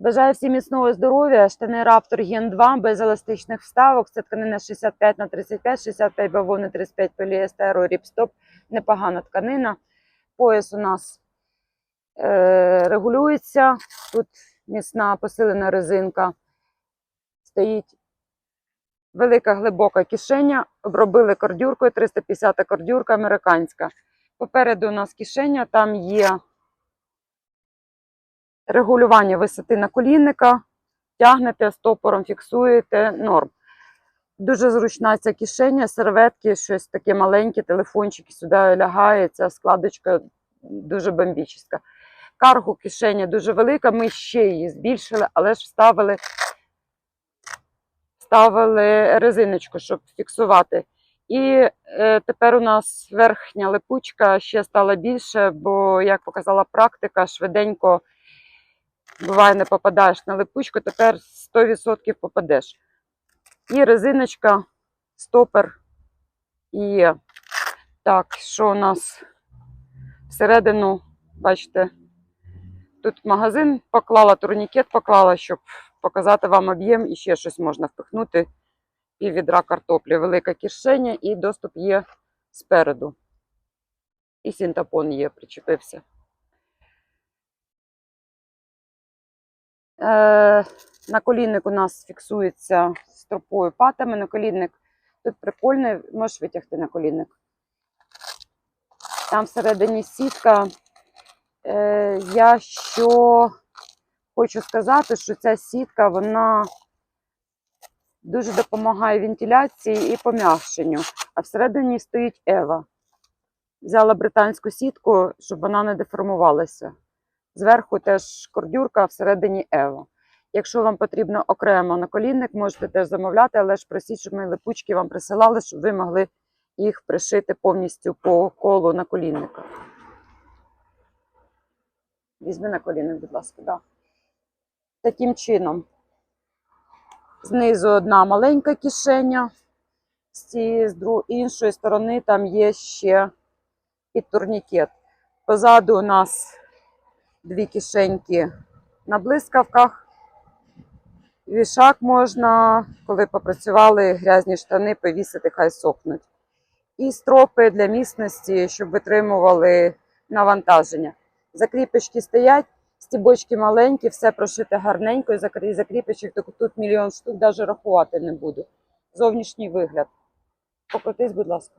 Бажаю всім міцного здоров'я. Штани Раптор Ген 2 без еластичних вставок. Це тканина 65 на 35, 65 бавовни, 35 поліестеру, ріпстоп. Непогана тканина. Пояс у нас е, регулюється. Тут міцна посилена резинка. Стоїть велика глибока кишеня. Обробили кордюркою 350 кордюрка американська. Попереду у нас кишеня, там є регулювання висоти наколінника, тягнете стопором, фіксуєте норм. Дуже зручна ця кишеня, серветки, щось таке маленьке, телефончики сюди лягає, ця складочка дуже бомбічна. Каргу кишеня дуже велика, ми ще її збільшили, але ж вставили, вставили резиночку, щоб фіксувати. І е, тепер у нас верхня липучка ще стала більше, бо, як показала практика, швиденько буває, не попадаєш на липучку, тепер 100% попадеш. І резиночка, стопер є. Так, що у нас всередину, бачите, тут магазин поклала, турнікет поклала, щоб показати вам об'єм і ще щось можна впихнути. І відра картоплі, велика кишеня, і доступ є спереду. І синтапон є, причепився. Наколінник у нас фіксується стропою патами. Наколінник тут прикольний, можеш витягти наколінник. Там всередині сітка. Е, я що хочу сказати, що ця сітка, вона дуже допомагає вентиляції і пом'якшенню. А всередині стоїть Ева. Взяла британську сітку, щоб вона не деформувалася. Зверху теж кордюрка, всередині Ева. Якщо вам потрібно окремо наколінник, можете теж замовляти, але ж просіть, щоб ми липучки вам присилали, щоб ви могли їх пришити повністю по колу наколінника. Візьми наколінник, будь ласка, да. Таким чином. Знизу одна маленька кишеня, з цієї з іншої сторони там є ще підтурнікет. Позаду у нас дві кишеньки на блискавках. Вішак можна, коли попрацювали грязні штани, повісити, хай сохнуть. І стропи для міцності, щоб витримували навантаження. Закріпочки стоять, стібочки маленькі, все прошите гарненько, і закрі- закріпочок тут мільйон штук, навіть рахувати не буду. Зовнішній вигляд. Покрутись, будь ласка.